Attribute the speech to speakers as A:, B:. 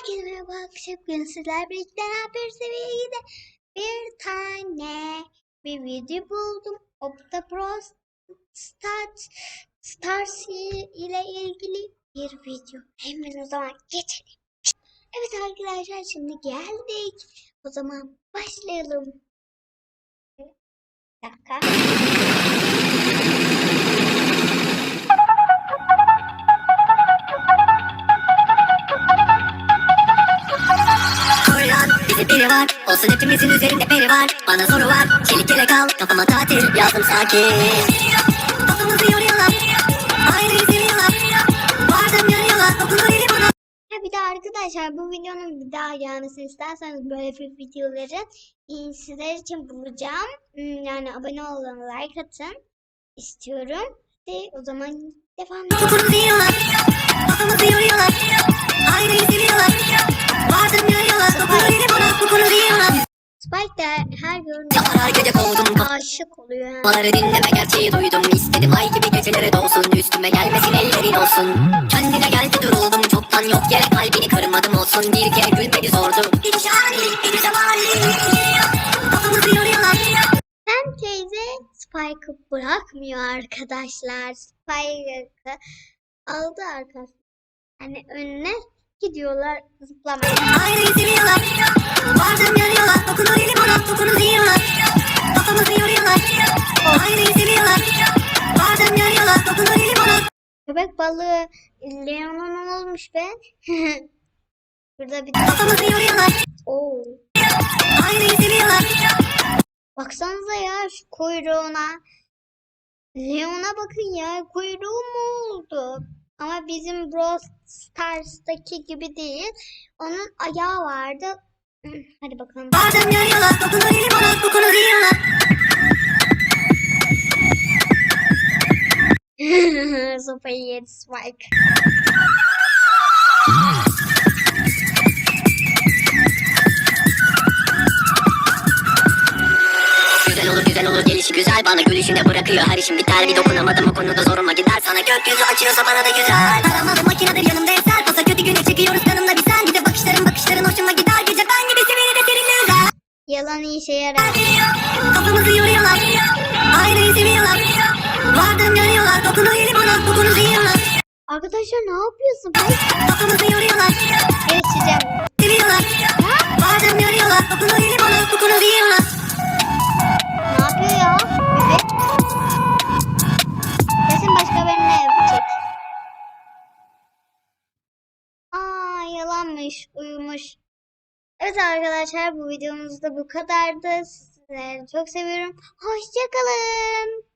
A: Herkese merhaba arkadaşlar. Bugün sizler birlikte ne yapıyoruz seviyede bir tane bir video buldum. Opta Pro Start Stars ile ilgili bir video. Hemen o zaman geçelim. Evet arkadaşlar şimdi geldik. O zaman başlayalım. Bir dakika.
B: Var. Olsun hepimizin üzerinde peri var. Bana soru var. Çelik yelek al Kafama tatil. Yazdım sakin. Kafamızı yoruyorlar. Aynı seviyorlar Dokunur elim ona
A: Ha bir de arkadaşlar bu videonun bir daha gelmesini isterseniz böyle bir videoları sizler için bulacağım. Hmm, Yani abone olun, like atın istiyorum. Ve o zaman devam edelim. De her gördüğünde
B: Yaparar gece kovdum
A: aşık oluyor.
B: Kafaları dinleme gerçeği duydum. İstedim ay gibi gecelere dolsun Üstüme gelmesin ellerin olsun. Kendine geldi duruldum. Çoktan yok yere kalbini kırmadım olsun. Bir kere gülmedi sordu Bir şahane bir zamani Kafamızı yoruyorlar
A: Hem teyze Spike'ı bırakmıyor arkadaşlar. Spike'ı aldı arkadaşlar. Yani önüne gidiyorlar. Zıplamaya.
B: Aynayı seviyorlar Vardım yanıyorlar. Dokunur elim ona Dokunur yiyorlar. Kafamızı yoruyorlar. Aynayı seviyorlar Vardım yanıyorlar. Dokunur elim ona.
A: Köpek balığı. Leon'un olmuş be. Burada bir
B: Kafamızı yoruyorlar.
A: Oo.
B: Aynayı seviyorlar
A: Baksanıza ya şu kuyruğuna. Leon'a bakın ya. Kuyruğu mu oldu? Ama bizim Brawl Stars'taki gibi değil. Onun ayağı vardı. Hadi bakalım. Sopayı yedi Spike.
B: Güzel olur güzel olur gelişi güzel Bana gülüşünde bırakıyor her işim biter Bir dokunamadım o konuda zoruma gider gökyüzü açıyorsa bana da güzel. Aramalı makinedir yanımda eser. Pasa kötü güne çekiyoruz kanımla bir sen Bir de bakışların bakışların hoşuma gider. Gece ben gibi sevini de seninle üzer
A: Yalan işe yarar.
B: Kafamızı yoruyorlar. Aynayı seviyorlar. Vardım yanıyorlar. Dokunur elim ona Dokunur yiyorlar
A: Arkadaşlar ne yapıyorsun?
B: Kafamızı yoruyorlar.
A: Geçeceğim. Aa yalanmış, uyumuş. Evet arkadaşlar bu videomuz da bu kadardı. Sizleri çok seviyorum. Hoşçakalın.